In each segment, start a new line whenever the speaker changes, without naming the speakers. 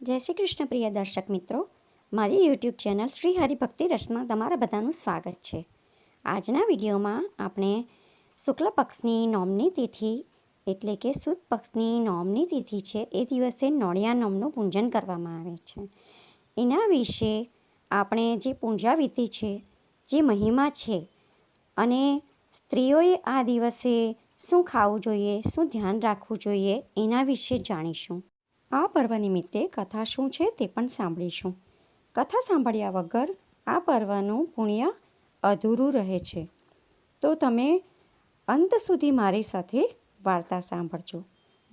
જય શ્રી કૃષ્ણ, પ્રિય દર્શક મિત્રો. મારી યુટ્યુબ ચેનલ શ્રી હરિભક્તિ રસમાં તમારા બધાનું સ્વાગત છે. આજના વિડીયોમાં આપણે શુક્લ પક્ષની નોમની તિથિ, એટલે કે સુદ પક્ષની નોમની તિથિ છે, એ દિવસે નોળિયા નોમનું પૂજન કરવામાં આવે છે. એના વિશે આપણે જે પૂજા વિધિ છે, જે મહિમા છે, અને સ્ત્રીઓએ આ દિવસે શું ખાવું જોઈએ, શું ધ્યાન રાખવું જોઈએ, એના વિશે જાણીશું. આ પર્વ નિમિત્તે કથા શું છે તે પણ સાંભળીશું. કથા સાંભળ્યા વગર આ પર્વનું પુણ્ય અધૂરું રહે છે. તો તમે અંત સુધી મારી સાથે વાર્તા સાંભળજો.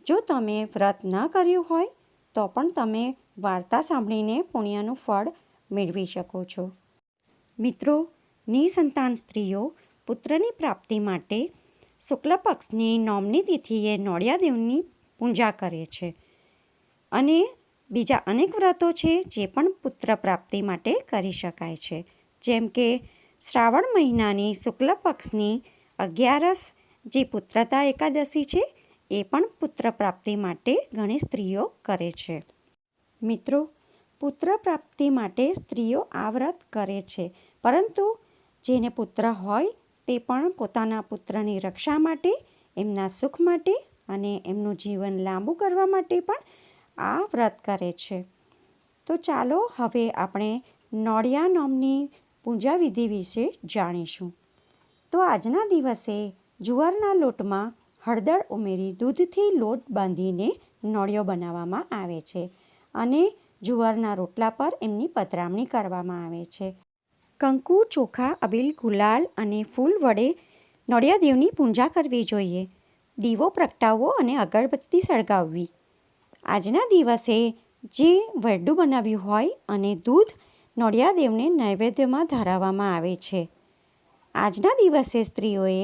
જો તમે વ્રત ન કર્યું હોય, તો પણ તમે વાર્તા સાંભળીને પુણ્યનું ફળ મેળવી શકો છો. મિત્રો, નિસંતાન સ્ત્રીઓ પુત્રની પ્રાપ્તિ માટે શુક્લ પક્ષની નોમની તિથિએ નોળિયાદેવની પૂજા કરે છે. અને બીજા અનેક વ્રતો છે જે પણ પુત્ર પ્રાપ્તિ માટે કરી શકાય છે. જેમ કે શ્રાવણ મહિનાની શુક્લ પક્ષની અગિયારસ, જે પુત્રતા એકાદશી છે, એ પણ પુત્ર પ્રાપ્તિ માટે ઘણી સ્ત્રીઓ કરે છે. મિત્રો, પુત્ર પ્રાપ્તિ માટે સ્ત્રીઓ આ વ્રત કરે છે, પરંતુ જેને પુત્ર હોય તે પણ પોતાના પુત્રની રક્ષા માટે, એમના સુખ માટે અને એમનું જીવન લાંબુ કરવા માટે પણ આ વ્રત કરે છે. તો ચાલો હવે આપણે નોળિયા નોમની પૂજા વિધિ વિશે જાણીશું. તો આજના દિવસે જુવારના લોટમાં હળદર ઉમેરી દૂધથી લોટ બાંધીને નોળિયો બનાવવામાં આવે છે અને જુવારના રોટલા પર એમની પધરામણી કરવામાં આવે છે. કંકુ, ચોખા, અબીલ, ગુલાલ અને ફૂલ વડે નોળિયાદેવની પૂજા કરવી જોઈએ. દીવો પ્રગટાવવો અને અગરબત્તી સળગાવવી. આજના દિવસે જે વરડું બનાવ્યું હોય અને દૂધ નોળિયાદેવને નૈવેદ્યમાં ધરાવવામાં આવે છે. આજના દિવસે સ્ત્રીઓએ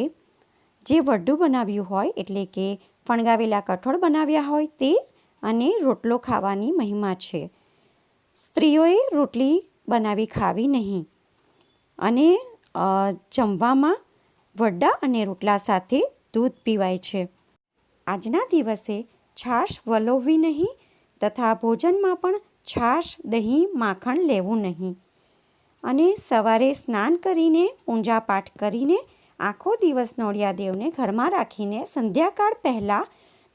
જે વરડું બનાવ્યું હોય એટલે કે ફણગાવેલા કઠોળ બનાવ્યા હોય તે અને રોટલો ખાવાની મહિમા છે. સ્ત્રીઓએ રોટલી બનાવી ખાવી નહીં અને જમવામાં વડા અને રોટલા સાથે દૂધ પીવાય છે. આજના દિવસે છાશ વલોવવી નહીં તથા ભોજનમાં પણ છાશ, દહીં, માખણ લેવું નહીં. અને સવારે સ્નાન કરીને પૂજાપાઠ કરીને, આખો દિવસ નોળિયાદેવને ઘરમાં રાખીને સંધ્યાકાળ પહેલાં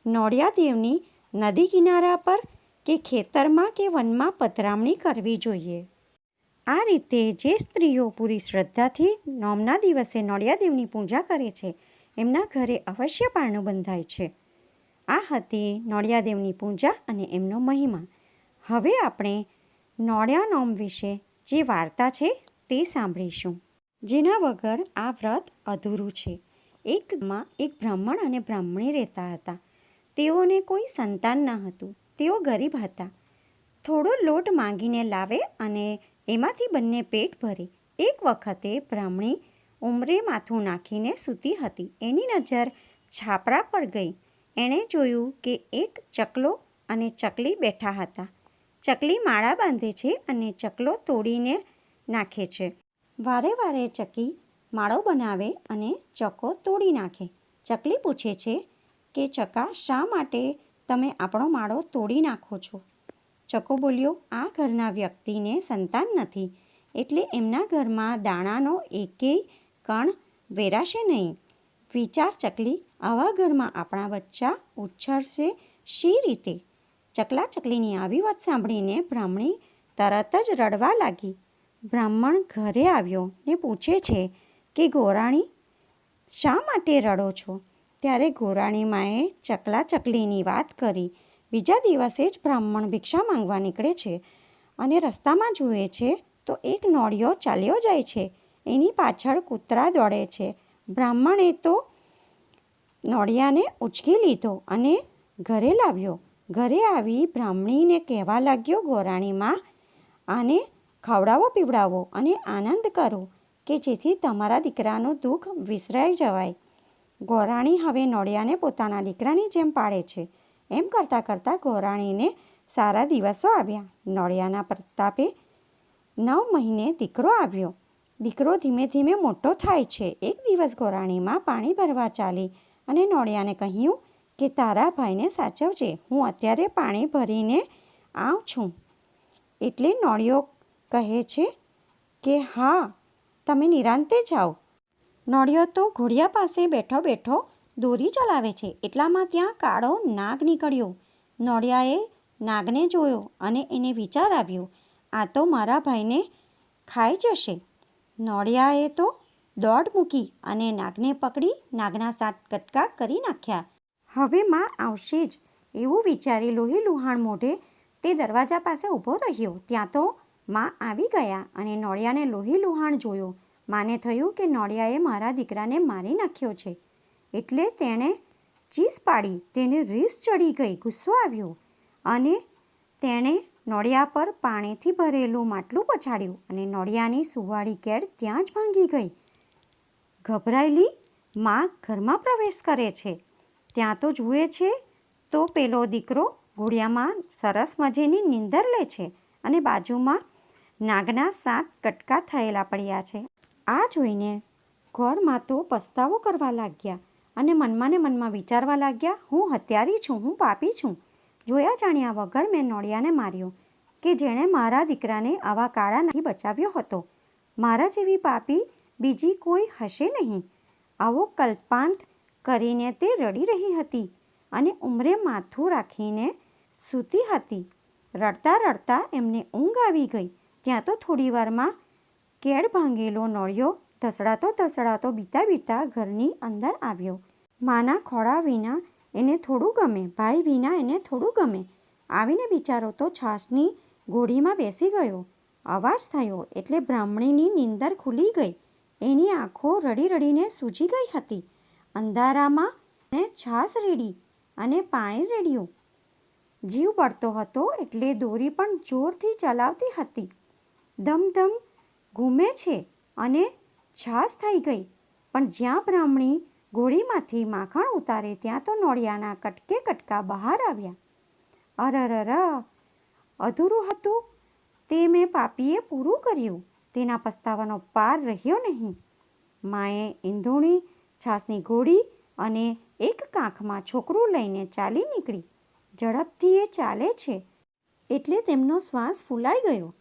નોળિયાદેવની નદી કિનારા પર કે ખેતરમાં કે વનમાં પધરામણી કરવી જોઈએ. આ રીતે જે સ્ત્રીઓ પૂરી શ્રદ્ધાથી નોમના દિવસે નોળિયાદેવની પૂજા કરે છે, એમના ઘરે અવશ્ય પારણું બંધાય છે. આ હતી નોળિયાદેવની પૂજા અને એમનો મહિમા. હવે આપણે નોળિયા નોમ વિશે જે વાર્તા છે તે સાંભળીશું. જેના વગર આ વ્રત અધૂરું છે. એકમાં એક બ્રાહ્મણ અને બ્રાહ્મણી રહેતા હતા. તેઓને કોઈ સંતાન ન હતું. તેઓ ગરીબ હતા. થોડો લોટ માંગીને લાવે અને એમાંથી બંને પેટ ભરે. એક વખતે બ્રાહ્મણી ઉમરે માથું નાખીને સૂતી હતી. એની નજર છાપરા પર ગઈ. એણે જોયું કે એક ચકલો અને ચકલી બેઠા હતા. ચકલી માળા બાંધે છે અને ચકલો તોડીને નાખે છે. વારે વારે ચકી માળો બનાવે અને ચકો તોડી નાખે. ચકલી પૂછે છે કે, ચકા, શા માટે તમે આપણો માળો તોડી નાખો છો? ચકો બોલ્યો, આ ઘરના વ્યક્તિને સંતાન નથી. એટલે એમના ઘરમાં દાણાનો એકેય કણ વેરાશે નહીં. વિચાર ચકલી આવા ઘરમાં આપણા બચ્ચા ઉછળશે શી રીતે? ચકલા ચકલીની આવી વાત સાંભળીને બ્રાહ્મણી તરત જ રડવા લાગી. બ્રાહ્મણ ઘરે આવ્યો ને પૂછે છે કે, ગોરાણી, શા માટે રડો છો? ત્યારે ગોરાણી માએ ચકલા ચકલીની વાત કરી. બીજા દિવસે જ બ્રાહ્મણ ભિક્ષા માંગવા નીકળે છે અને રસ્તામાં જુએ છે તો એક નોળિયો ચાલ્યો જાય છે. એની પાછળ કૂતરા દોડે છે. બ્રાહ્મણે તો નોળિયાને ઉચકી લીધો અને ઘરે લાવ્યો. ઘરે આવી બ્રાહ્મણીને કહેવા લાગ્યો, ગોરાણીમાં, આને ખવડાવો, પીવડાવો અને આનંદ કરો કે જેથી તમારા દીકરાનું દુઃખ વિસરાઈ જવાય. ગોરાણી હવે નોળિયાને પોતાના દીકરાની જેમ પાડે છે. એમ કરતાં કરતાં ગોરાણીને સારા દિવસો આવ્યા. નોળિયાના પ્રતાપે નવ મહિને દીકરો આવ્યો. દીકરો ધીમે ધીમે મોટો થાય છે. એક દિવસ ગોરાણીમાં પાણી ભરવા ચાલી. અને નોળિયાને કહ્યું કે તારા ભાઈને સાચવજે, હું અત્યારે પાણી ભરીને આવું છું. એટલે નોળિયો કહે છે કે હા, તમે નિરાંતે જાઓ. નોળિયો તો ઘોડિયા પાસે બેઠો બેઠો દોરી ચલાવે છે, એટલામાં ત્યાં કાળો નાગ નીકળ્યો. નોળિયાએ નાગને જોયો અને એને વિચાર આવ્યો, આ તો મારા ભાઈને ખાઈ જશે. નોળિયાએ તો દોડ મૂકી અને નાગને પકડી નાગના સાત કટકા કરી નાખ્યા. હવે માં આવશે જ, એવું વિચારી લોહી લુહાણ મોઢે તે દરવાજા પાસે ઊભો રહ્યો. ત્યાં તો માં આવી ગયા અને નોળિયાને લોહી લુહાણ જોયો. માને થયું કે નોળિયાએ મારા દીકરાને મારી નાખ્યો છે. એટલે તેણે ચીસ પાડી, તેને રીસ ચડી ગઈ, ગુસ્સો આવ્યો અને તેણે નોળિયા પર પાણીથી ભરેલું માટલું પછાડ્યું અને નોળિયાની સુવાળી કેળ ત્યાં જ ભાંગી ગઈ. ગભરાયેલી માં ઘરમાં પ્રવેશ કરે છે. ત્યાં તો જુએ છે તો પેલો દીકરો ઘોડિયામાં સરસ મજેની નીંદર લે છે અને બાજુમાં નાગના સાત કટકા થયેલા પડ્યા છે. આ જોઈને ઘરમાં તો પસ્તાવો કરવા લાગ્યા અને મનમાં ને મનમાં વિચારવા લાગ્યા, હું હત્યારી છું, હું પાપી છું. જોયા જાણ્યા વગર મેં નોળિયાને માર્યો કે જેણે મારા દીકરાને આવા કાળા નથી બચાવ્યો હતો. મારા જેવી પાપી બીજી કોઈ હશે નહીં. આવો કલ્પાંત કરીને તે રડી રહી હતી અને ઉમરે માથું રાખીને સૂતી હતી. રડતા રડતા એમને ઊંઘ આવી ગઈ. ત્યાં તો થોડી વારમાં કેળ ભાંગેલો નળિયો ધસડાતો ધસડાતો બીતા બીતા ઘરની અંદર આવ્યો. માના ખોળા વિના એને થોડું ગમે, ભાઈ વિના એને થોડું ગમે. આવીને બિચારો તો છાશની ઘોડીમાં બેસી ગયો. અવાજ થયો એટલે બ્રાહ્મણીની નીંદર ખુલી ગઈ. એની આંખો રડી રડીને સૂજી ગઈ હતી. અંધારામાં એને છાશ રેડી અને પાણી રેડ્યું. જીવ બળતો હતો એટલે દોરી પણ જોરથી ચલાવતી હતી. ધમધમ ઘૂમે છે અને છાશ થઈ ગઈ. પણ જ્યાં બ્રાહ્મણી ઘોડીમાંથી માખણ ઉતારે ત્યાં તો નોળિયાના કટકે કટકા બહાર આવ્યા. અરરર, અધૂરું હતું. તે મેં પાપીએ પૂરું કર્યું. તેના પસ્તાવાનો પાર રહ્યો નહીં. માએ ઈંધોણી છાસની ઘોડી અને એક કાંખમાં છોકરું લઈને ચાલી નીકળી. ઝડપથી એ ચાલે છે. એટલે તેમનો શ્વાસ ફૂલાઈ ગયો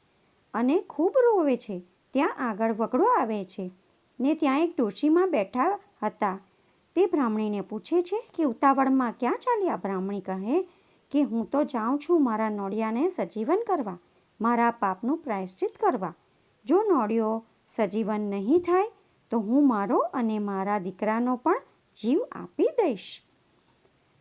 અને ખૂબ રોવે છે. ત્યાં આગળ વગડો આવે છે. ને ત્યાં એક ડોશીમાં બેઠા હતા. તે બ્રાહ્મણીને પૂછે છે કે ઉતાવળમાં ક્યાં ચાલ્યા બ્રાહ્મણી કહે કે હું તો જાઉં છું મારા નોળિયાને સજીવન કરવા, મારા પાપનું પ્રાયશ્ચિત કરવા. જો નોળિયો સજીવન નહીં થાય, તો હું મારો અને મારા દીકરાનો પણ જીવ આપી દઈશ.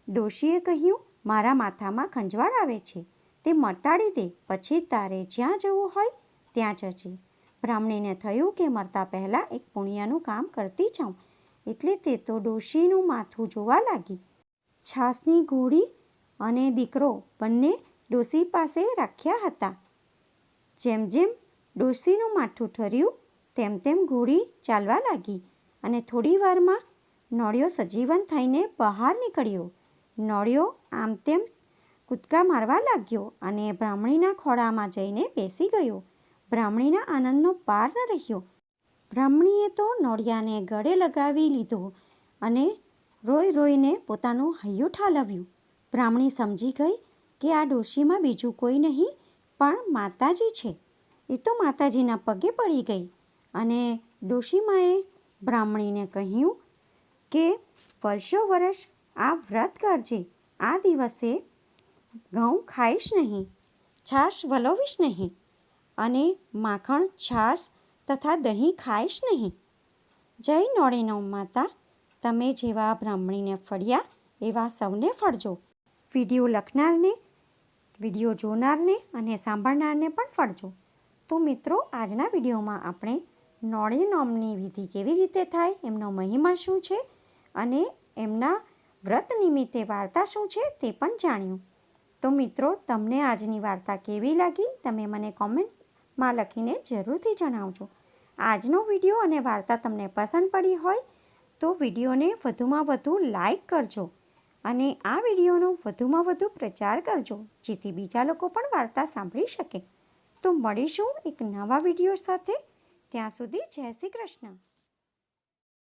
ડોશીએ કહ્યું, મારા માથામાં ખંજવાળ આવે છે. તે મટાડી દે. પછી તારે જ્યાં જવું હોય, ત્યાં જજે. બ્રાહ્મણીને થયું કે મરતા પહેલાં એક પુણ્યાનું કામ કરતી જાઉં. એટલે તે તો ડોશીનું માથું જોવા લાગી. છાસની ઘોડી અને દીકરો બંને ડોશી પાસે રાખ્યા હતા. જેમ જેમ ડોશીનું માથું ઠર્યું, તેમ તેમ ઘોડી ચાલવા લાગી અને થોડી વારમાં નોળિયો સજીવન થઈને બહાર નીકળ્યો. નોળિયો આમ તેમ કૂદકા મારવા લાગ્યો અને બ્રાહ્મણીના ખોળામાં જઈને બેસી ગયો. બ્રાહ્મણીના આનંદનો પાર ન રહ્યો. બ્રાહ્મણીએ તો નોળિયાને ગળે લગાવી લીધો અને રોઈ રોઈને પોતાનું હૈયું ઠાલવ્યું. બ્રાહ્મણી સમજી ગઈ કે આ ડોશીમાં બીજું કોઈ નહીં, પણ માતાજી છે. એ તો માતાજીના પગે પડી ગઈ. અને ડોશીમાએ બ્રાહ્મણીને કહ્યું કે વર્ષો વર્ષ આ વ્રત કરજે. આ દિવસે ઘઉં ખાઈશ નહીં, છાશ વલોવીશ નહીં અને માખણ, છાશ તથા દહીં ખાઈશ નહીં. જય નોળીનો માતા, તમે જેવા બ્રાહ્મણીને ફળ્યા એવા સૌને ફળજો. વીડિયો લખનારને, વીડિયો જોનારને અને સાંભળનારને પણ ફળજો. તો મિત્રો, આજના વિડીયોમાં આપણે નોળી નોમની વિધિ કેવી રીતે થાય, એમનો મહિમા શું છે અને એમના વ્રત નિમિત્તે વાર્તા શું છે તે પણ જાણ્યું. તો મિત્રો, તમને આજની વાર્તા કેવી લાગી, તમે મને કોમેન્ટમાં લખીને જરૂરથી જણાવજો. આજનો વીડિયો અને વાર્તા તમને પસંદ પડી હોય તો વિડીયોને વધુમાં વધુ લાઈક કરજો અને આ વિડીયોનો વધુમાં વધુ પ્રચાર કરજો, જેથી બીજા લોકો પણ વાર્તા સાંભળી શકે. તો મળીશું એક નવા વીડિયો સાથે. ત્યાં સુધી જય શ્રી કૃષ્ણ.